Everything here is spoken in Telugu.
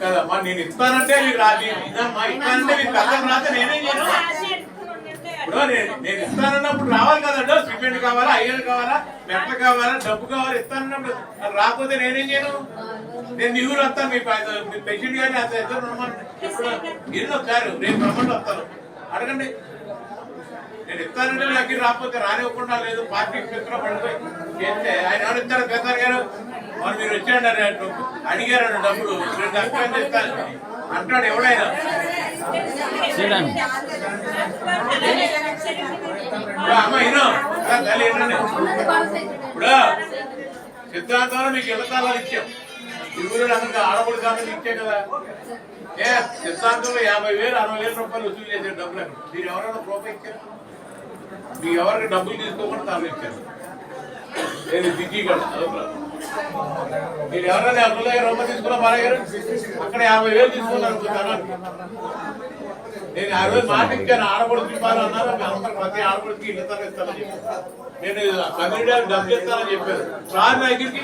కాదమ్మా నేను ఇస్తానంటే మీకు రాదు ఇదమ్మా ఇస్తానంటే మీకు కథం రాతే నేనేం చేయను ఇప్పుడు నేను నేను ఇస్తానన్నప్పుడు రావాలి కదండి సిమెంట్ కావాలా అయ్యలు కావాలా మెట్ల కావాలా డబ్బు కావాలా ఇస్తానన్నప్పుడు రాకపోతే నేనేం చేయను? నేను నీ ఊరు వస్తాను మీ మీ పేషెంట్ గారిని అంత ఇద్దరు రమ్మని. ఎప్పుడు ఇల్లు వచ్చారు రేపు రమ్మంటే వస్తాను అడగండి. నేను ఇస్తానంటే నాకు రాకపోతే రానివ్వకుండా లేదు పార్టీ పిత్ర పడిపోయి. చేస్తే ఆయన ఎవరు ఇస్తారు? పెద్దారు గారు? మరి మీరు వచ్చాడు అడిగారు డబ్బులు. రెండు లక్షలు ఇస్తాను అంటాడు ఎవడైనా? ఇప్పుడు అమ్మ ఇను తల్లి ఏంటండి? ఇప్పుడు సిద్ధాంతంలో మీకు ఇళ్ళ తాళాలు ఇచ్చాం. ఇరువురు అందరికి ఆడపడి తాళాలు ఇచ్చే కదా. ఏ సిద్ధాంతంలో యాభై వేలు అరవై వేల రూపాయలు వసూలు చేసే డబ్బులు మీరు ఎవరైనా రూపాయి మీ ఎవరికి డబ్బులు తీసుకోకుండా తాను ఇచ్చారు నేను దిగ్గి మీరు ఎవరైనా అబ్దుల్ దగ్గర రూపాయి తీసుకున్నా మారాగారు అక్కడ యాభై వేలు తీసుకున్నారు ధనానికి. నేను ఆ రోజు మాట ఇచ్చాను ఆడపడుచు ఇవ్వాలి అన్నారు అందరూ ప్రతి ఆడపడికి ఇల్లు ఇస్తానని నేను కమ్యూనిటీ డబ్బులు ఇస్తానని చెప్పాను. సార్ నా దగ్గరికి